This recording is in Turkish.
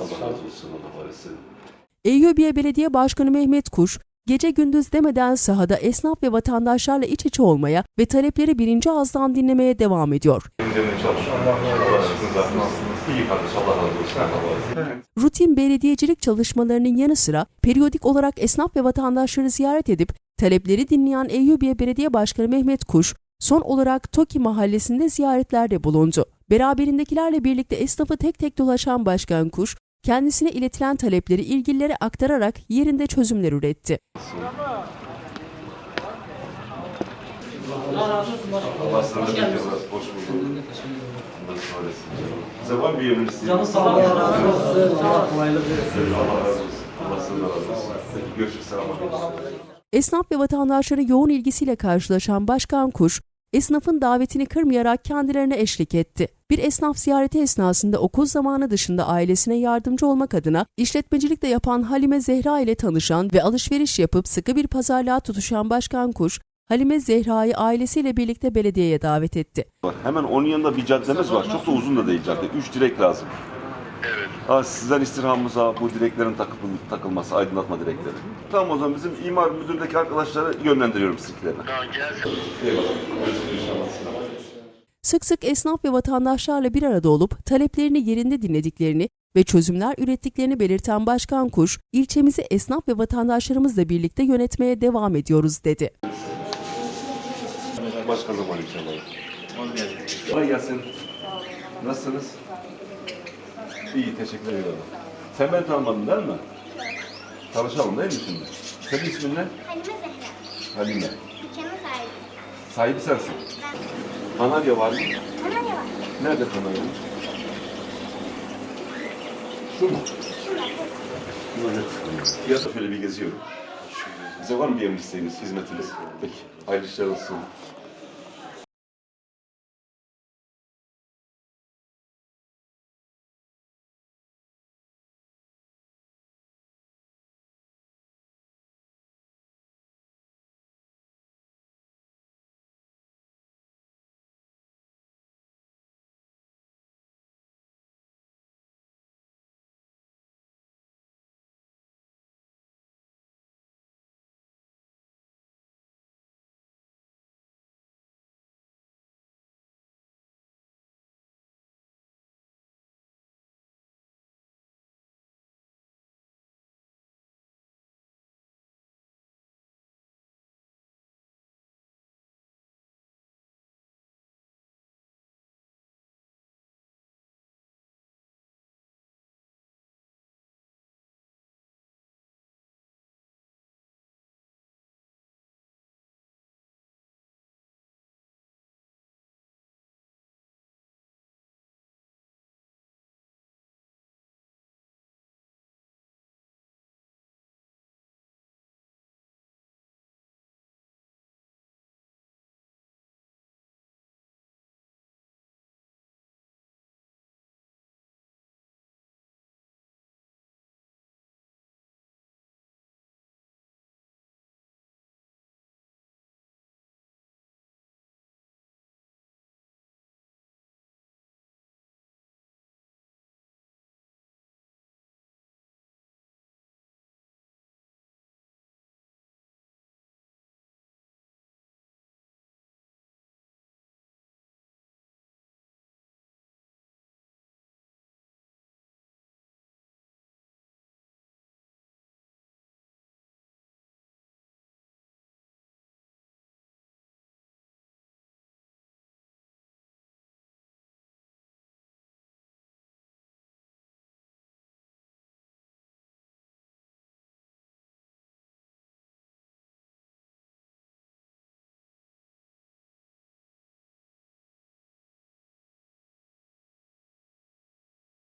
Allah razı olsun. Allah var etsin. Eyyubiye Belediye Başkanı Mehmet Kuş, gece gündüz demeden sahada esnaf ve vatandaşlarla iç içe olmaya ve talepleri birinci ağızdan dinlemeye devam ediyor. Rutin belediyecilik çalışmalarının yanı sıra periyodik olarak esnaf ve vatandaşları ziyaret edip talepleri dinleyen Eyyubiye Belediye Başkanı Mehmet Kuş, son olarak Toki mahallesinde ziyaretlerde bulundu. Beraberindekilerle birlikte esnafı tek tek dolaşan Başkan Kuş, kendisine iletilen talepleri ilgililere aktararak yerinde çözümler üretti. Allah sana da bekliyoruz. Hoş bulduk. Allah razı olsun. Size var mı bir yemin isteğiniz? Canı sağ olun. Allah razı olsun. Allah kolaylık versin. Allah razı olsun. Allah sana da razı olsun. Peki görüşürüz. Selam. Esnaf ve vatandaşların yoğun ilgisiyle karşılaşan Başkan Kuş, esnafın davetini kırmayarak kendilerine eşlik etti. Bir esnaf ziyareti esnasında okul zamanı dışında ailesine yardımcı olmak adına işletmecilik de yapan Halime Zehra ile tanışan ve alışveriş yapıp sıkı bir pazarlığa tutuşan Başkan Kuş, Halime Zehra'yı ailesiyle birlikte belediyeye davet etti. Hemen onun yanında bir caddemiz var. Çok da uzun da değil cadde. Üç direk lazım. Evet. Ha, sizden istirhamımıza bu direklerin takıl, takılması, aydınlatma direkleri. Tamam o zaman bizim imar müdüründeki arkadaşları yönlendiriyorum sizinkilerine. Eyvallah. Görüşürüz inşallah. Sık sık esnaf ve vatandaşlarla bir arada olup taleplerini yerinde dinlediklerini ve çözümler ürettiklerini belirten Başkan Kuş, ilçemizi esnaf ve vatandaşlarımızla birlikte yönetmeye devam ediyoruz dedi. Başka zaman inşallah. Kolay gelsin. Nasılsınız? İyi, teşekkür ederim. Sen beni tanımadın değil mi? Tanışalım değil mi şimdi? Senin ismin ne? Halime Zehra. Halime. Dükkanın sahibi. Sahibi sensin. Ben. Kanarya var mı? Kanarya var. Nerede Kanarya? Şu mu? Şurada. Net. Fiyatı şöyle bir geziyorum. Bize var mı bir isteğiniz, hizmetiniz? Peki, hayırlı işler olsun.